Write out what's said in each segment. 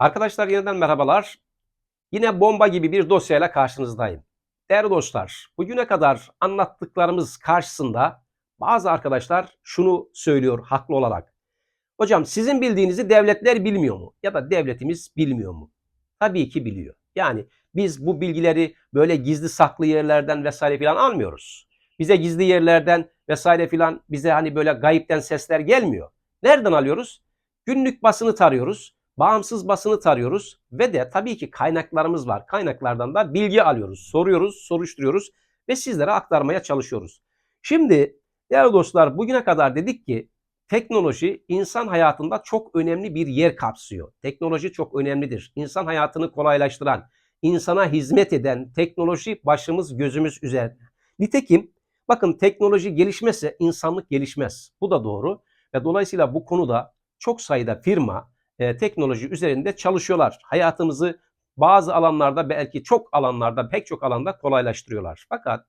Arkadaşlar yeniden merhabalar. Yine bomba gibi bir dosyayla karşınızdayım. Değerli dostlar, bugüne kadar anlattıklarımız karşısında bazı arkadaşlar şunu söylüyor haklı olarak. Hocam sizin bildiğinizi devletler bilmiyor mu? Ya da devletimiz bilmiyor mu? Tabii ki biliyor. Yani biz bu bilgileri böyle gizli saklı yerlerden vesaire filan almıyoruz. Bize gizli yerlerden vesaire filan bize hani böyle gayipten sesler gelmiyor. Nereden alıyoruz? Günlük basını tarıyoruz bağımsız basını tarıyoruz ve de tabii ki kaynaklarımız var. Kaynaklardan da bilgi alıyoruz, soruyoruz, soruşturuyoruz ve sizlere aktarmaya çalışıyoruz. Şimdi değerli dostlar bugüne kadar dedik ki teknoloji insan hayatında çok önemli bir yer kapsıyor. Teknoloji çok önemlidir. İnsan hayatını kolaylaştıran, insana hizmet eden teknoloji başımız gözümüz üzerinde. Nitekim bakın teknoloji gelişmezse insanlık gelişmez. Bu da doğru ve dolayısıyla bu konuda çok sayıda firma e, teknoloji üzerinde çalışıyorlar. Hayatımızı bazı alanlarda belki çok alanlarda pek çok alanda kolaylaştırıyorlar. Fakat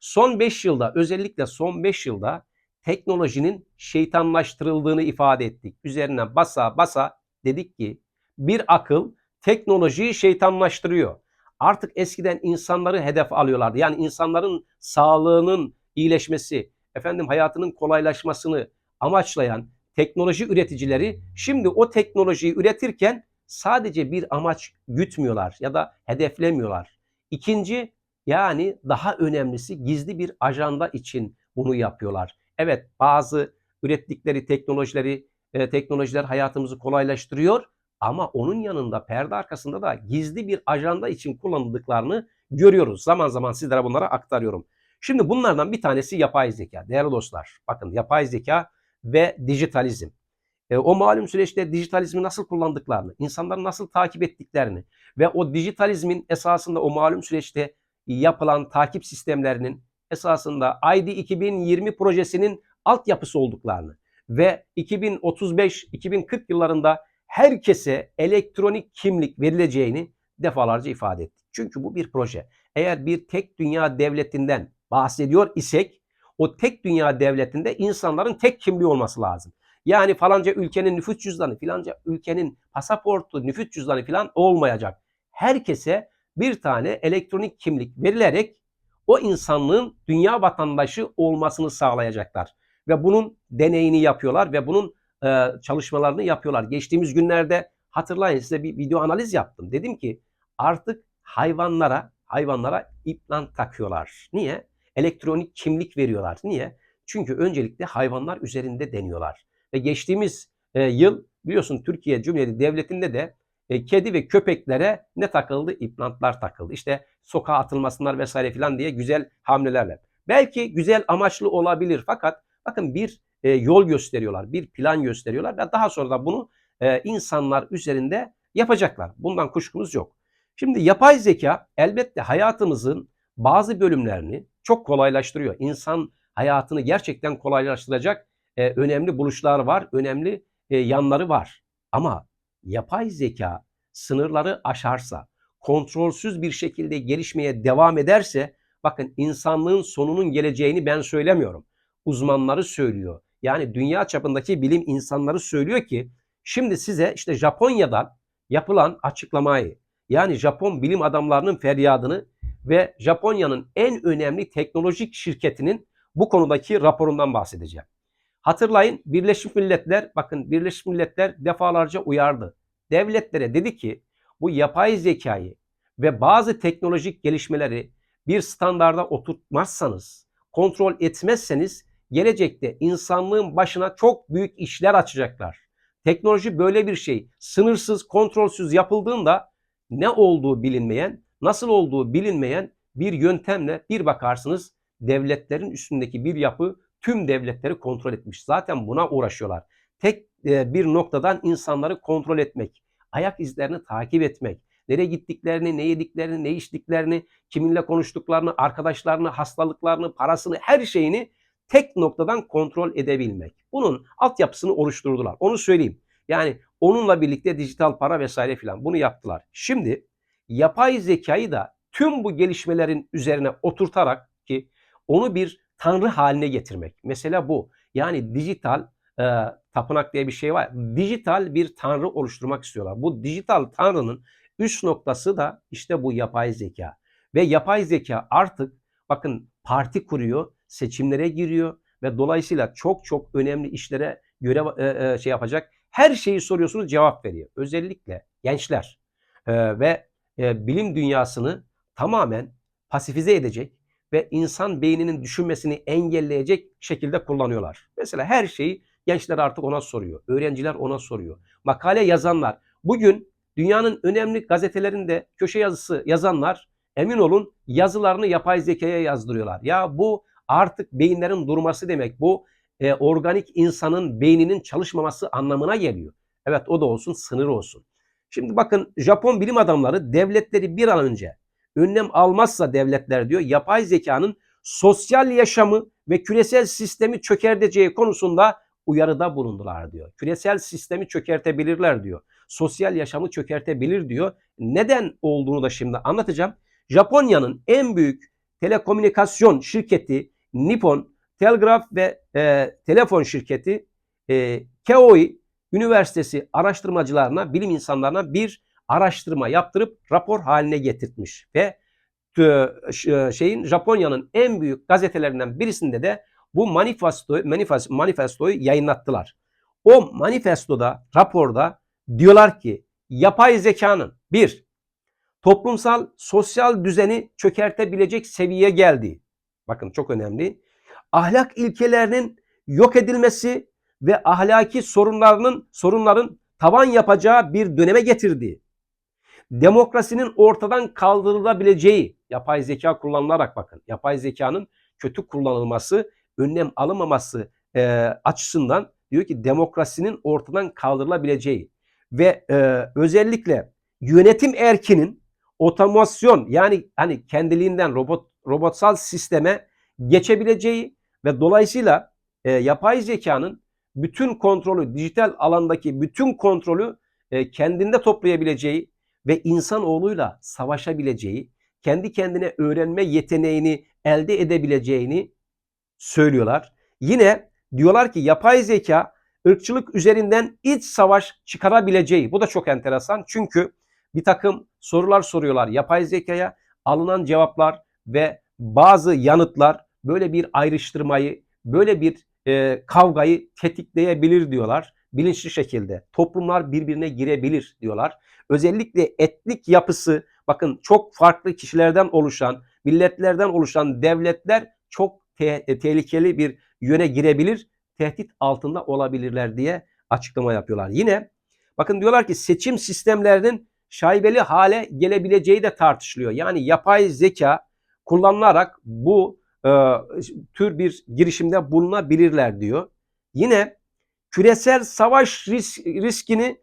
son 5 yılda özellikle son 5 yılda teknolojinin şeytanlaştırıldığını ifade ettik. Üzerine basa basa dedik ki bir akıl teknolojiyi şeytanlaştırıyor. Artık eskiden insanları hedef alıyorlardı. Yani insanların sağlığının iyileşmesi, efendim hayatının kolaylaşmasını amaçlayan teknoloji üreticileri şimdi o teknolojiyi üretirken sadece bir amaç gütmüyorlar ya da hedeflemiyorlar. İkinci yani daha önemlisi gizli bir ajanda için bunu yapıyorlar. Evet bazı ürettikleri teknolojileri e, teknolojiler hayatımızı kolaylaştırıyor ama onun yanında perde arkasında da gizli bir ajanda için kullanıldıklarını görüyoruz. Zaman zaman sizlere bunları aktarıyorum. Şimdi bunlardan bir tanesi yapay zeka. Değerli dostlar bakın yapay zeka ve dijitalizm. E, o malum süreçte dijitalizmi nasıl kullandıklarını, insanları nasıl takip ettiklerini ve o dijitalizmin esasında o malum süreçte yapılan takip sistemlerinin esasında ID 2020 projesinin altyapısı olduklarını ve 2035-2040 yıllarında herkese elektronik kimlik verileceğini defalarca ifade etti. Çünkü bu bir proje. Eğer bir tek dünya devletinden bahsediyor isek o tek dünya devletinde insanların tek kimliği olması lazım. Yani falanca ülkenin nüfus cüzdanı, filanca ülkenin pasaportu, nüfus cüzdanı filan olmayacak. Herkese bir tane elektronik kimlik verilerek o insanlığın dünya vatandaşı olmasını sağlayacaklar. Ve bunun deneyini yapıyorlar ve bunun e, çalışmalarını yapıyorlar. Geçtiğimiz günlerde hatırlayın size bir video analiz yaptım. Dedim ki artık hayvanlara hayvanlara implant takıyorlar. Niye? Elektronik kimlik veriyorlar. Niye? Çünkü öncelikle hayvanlar üzerinde deniyorlar. Ve geçtiğimiz e, yıl biliyorsun Türkiye Cumhuriyeti Devleti'nde de e, kedi ve köpeklere ne takıldı? İmplantlar takıldı. İşte sokağa atılmasınlar vesaire filan diye güzel hamlelerle. Belki güzel amaçlı olabilir fakat bakın bir e, yol gösteriyorlar, bir plan gösteriyorlar ve daha sonra da bunu e, insanlar üzerinde yapacaklar. Bundan kuşkumuz yok. Şimdi yapay zeka elbette hayatımızın bazı bölümlerini çok kolaylaştırıyor. İnsan hayatını gerçekten kolaylaştıracak e, önemli buluşlar var, önemli e, yanları var. Ama yapay zeka sınırları aşarsa, kontrolsüz bir şekilde gelişmeye devam ederse, bakın insanlığın sonunun geleceğini ben söylemiyorum. Uzmanları söylüyor. Yani dünya çapındaki bilim insanları söylüyor ki, şimdi size işte Japonya'dan yapılan açıklamayı, yani Japon bilim adamlarının feryadını ve Japonya'nın en önemli teknolojik şirketinin bu konudaki raporundan bahsedeceğim. Hatırlayın Birleşmiş Milletler bakın Birleşmiş Milletler defalarca uyardı. Devletlere dedi ki bu yapay zekayı ve bazı teknolojik gelişmeleri bir standarda oturtmazsanız, kontrol etmezseniz gelecekte insanlığın başına çok büyük işler açacaklar. Teknoloji böyle bir şey. Sınırsız, kontrolsüz yapıldığında ne olduğu bilinmeyen, nasıl olduğu bilinmeyen bir yöntemle bir bakarsınız devletlerin üstündeki bir yapı tüm devletleri kontrol etmiş. Zaten buna uğraşıyorlar. Tek e, bir noktadan insanları kontrol etmek, ayak izlerini takip etmek, nereye gittiklerini, ne yediklerini, ne içtiklerini, kiminle konuştuklarını, arkadaşlarını, hastalıklarını, parasını, her şeyini tek noktadan kontrol edebilmek. Bunun altyapısını oluşturdular. Onu söyleyeyim. Yani onunla birlikte dijital para vesaire filan bunu yaptılar. Şimdi yapay zekayı da tüm bu gelişmelerin üzerine oturtarak ki onu bir tanrı haline getirmek. Mesela bu. Yani dijital e, tapınak diye bir şey var. Dijital bir tanrı oluşturmak istiyorlar. Bu dijital tanrının üst noktası da işte bu yapay zeka. Ve yapay zeka artık bakın parti kuruyor, seçimlere giriyor ve dolayısıyla çok çok önemli işlere göre e, e, şey yapacak. Her şeyi soruyorsunuz cevap veriyor. Özellikle gençler e, ve e, bilim dünyasını tamamen pasifize edecek ve insan beyninin düşünmesini engelleyecek şekilde kullanıyorlar. Mesela her şeyi gençler artık ona soruyor. Öğrenciler ona soruyor. Makale yazanlar. Bugün dünyanın önemli gazetelerinde köşe yazısı yazanlar emin olun yazılarını yapay zekaya yazdırıyorlar. Ya bu artık beyinlerin durması demek. Bu e, organik insanın beyninin çalışmaması anlamına geliyor. Evet o da olsun sınır olsun. Şimdi bakın Japon bilim adamları devletleri bir an önce önlem almazsa devletler diyor yapay zekanın sosyal yaşamı ve küresel sistemi çökerteceği konusunda uyarıda bulundular diyor. Küresel sistemi çökertebilirler diyor. Sosyal yaşamı çökertebilir diyor. Neden olduğunu da şimdi anlatacağım. Japonya'nın en büyük telekomünikasyon şirketi Nippon Telegraph ve e, telefon şirketi e, Keoi Üniversitesi araştırmacılarına, bilim insanlarına bir araştırma yaptırıp rapor haline getirtmiş ve şeyin Japonya'nın en büyük gazetelerinden birisinde de bu manifesto, manifest, manifestoyu yayınlattılar. O manifestoda, raporda diyorlar ki yapay zekanın bir, toplumsal sosyal düzeni çökertebilecek seviyeye geldi. Bakın çok önemli. Ahlak ilkelerinin yok edilmesi ve ahlaki sorunlarının sorunların tavan yapacağı bir döneme getirdi. Demokrasinin ortadan kaldırılabileceği yapay zeka kullanılarak bakın. Yapay zekanın kötü kullanılması, önlem alınmaması e, açısından diyor ki demokrasinin ortadan kaldırılabileceği ve e, özellikle yönetim erkinin otomasyon yani hani kendiliğinden robot robotsal sisteme geçebileceği ve dolayısıyla e, yapay zekanın bütün kontrolü, dijital alandaki bütün kontrolü e, kendinde toplayabileceği ve insanoğluyla savaşabileceği, kendi kendine öğrenme yeteneğini elde edebileceğini söylüyorlar. Yine diyorlar ki yapay zeka ırkçılık üzerinden iç savaş çıkarabileceği. Bu da çok enteresan. Çünkü bir takım sorular soruyorlar yapay zekaya. Alınan cevaplar ve bazı yanıtlar böyle bir ayrıştırmayı, böyle bir e, kavgayı tetikleyebilir diyorlar. Bilinçli şekilde toplumlar birbirine girebilir diyorlar. Özellikle etnik yapısı bakın çok farklı kişilerden oluşan, milletlerden oluşan devletler çok te- e, tehlikeli bir yöne girebilir, tehdit altında olabilirler diye açıklama yapıyorlar. Yine bakın diyorlar ki seçim sistemlerinin şaibeli hale gelebileceği de tartışılıyor. Yani yapay zeka kullanılarak bu e, tür bir girişimde bulunabilirler diyor. Yine küresel savaş risk, riskini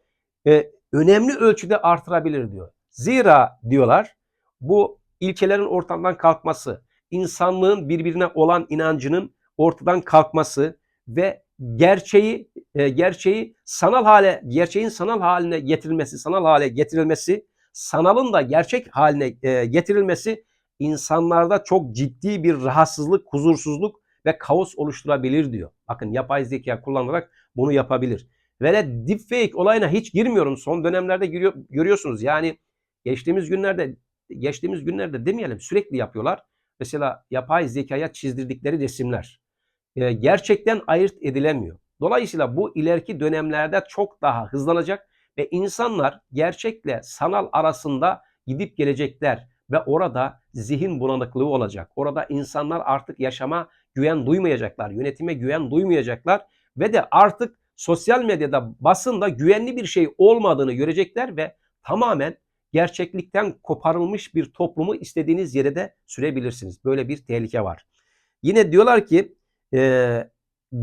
e, önemli ölçüde artırabilir diyor. Zira diyorlar bu ilkelerin ortadan kalkması, insanlığın birbirine olan inancının ortadan kalkması ve gerçeği e, gerçeği sanal hale gerçeğin sanal haline getirilmesi, sanal hale getirilmesi, sanalın da gerçek haline e, getirilmesi insanlarda çok ciddi bir rahatsızlık, huzursuzluk ve kaos oluşturabilir diyor. Bakın yapay zeka kullanarak bunu yapabilir. Ve de deepfake olayına hiç girmiyorum. Son dönemlerde giriyor, görüyorsunuz. Yani geçtiğimiz günlerde geçtiğimiz günlerde demeyelim sürekli yapıyorlar. Mesela yapay zekaya çizdirdikleri resimler e, gerçekten ayırt edilemiyor. Dolayısıyla bu ileriki dönemlerde çok daha hızlanacak ve insanlar gerçekle sanal arasında gidip gelecekler ve orada zihin bulanıklığı olacak. Orada insanlar artık yaşama güven duymayacaklar, yönetime güven duymayacaklar ve de artık sosyal medyada, basında güvenli bir şey olmadığını görecekler ve tamamen gerçeklikten koparılmış bir toplumu istediğiniz yere de sürebilirsiniz. Böyle bir tehlike var. Yine diyorlar ki e,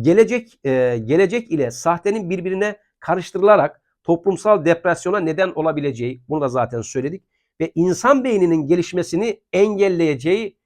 gelecek e, gelecek ile sahtenin birbirine karıştırılarak toplumsal depresyona neden olabileceği bunu da zaten söyledik ve insan beyninin gelişmesini engelleyeceği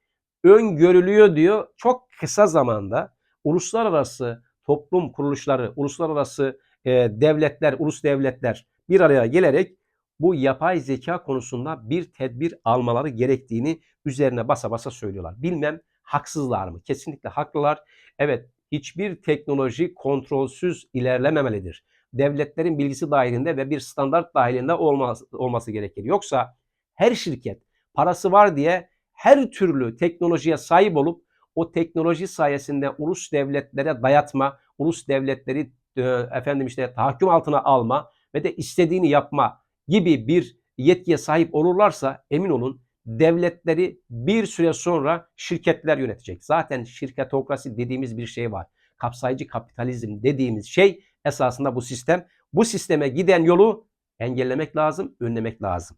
öngörülüyor diyor. Çok kısa zamanda uluslararası toplum kuruluşları, uluslararası e, devletler, ulus devletler bir araya gelerek bu yapay zeka konusunda bir tedbir almaları gerektiğini üzerine basa basa söylüyorlar. Bilmem haksızlar mı? Kesinlikle haklılar. Evet hiçbir teknoloji kontrolsüz ilerlememelidir. Devletlerin bilgisi dahilinde ve bir standart dahilinde olmaz, olması gerekir. Yoksa her şirket parası var diye her türlü teknolojiye sahip olup o teknoloji sayesinde ulus devletlere dayatma, ulus devletleri e, efendim işte tahakküm altına alma ve de istediğini yapma gibi bir yetkiye sahip olurlarsa emin olun devletleri bir süre sonra şirketler yönetecek. Zaten şirketokrasi dediğimiz bir şey var. Kapsayıcı kapitalizm dediğimiz şey esasında bu sistem. Bu sisteme giden yolu engellemek lazım, önlemek lazım.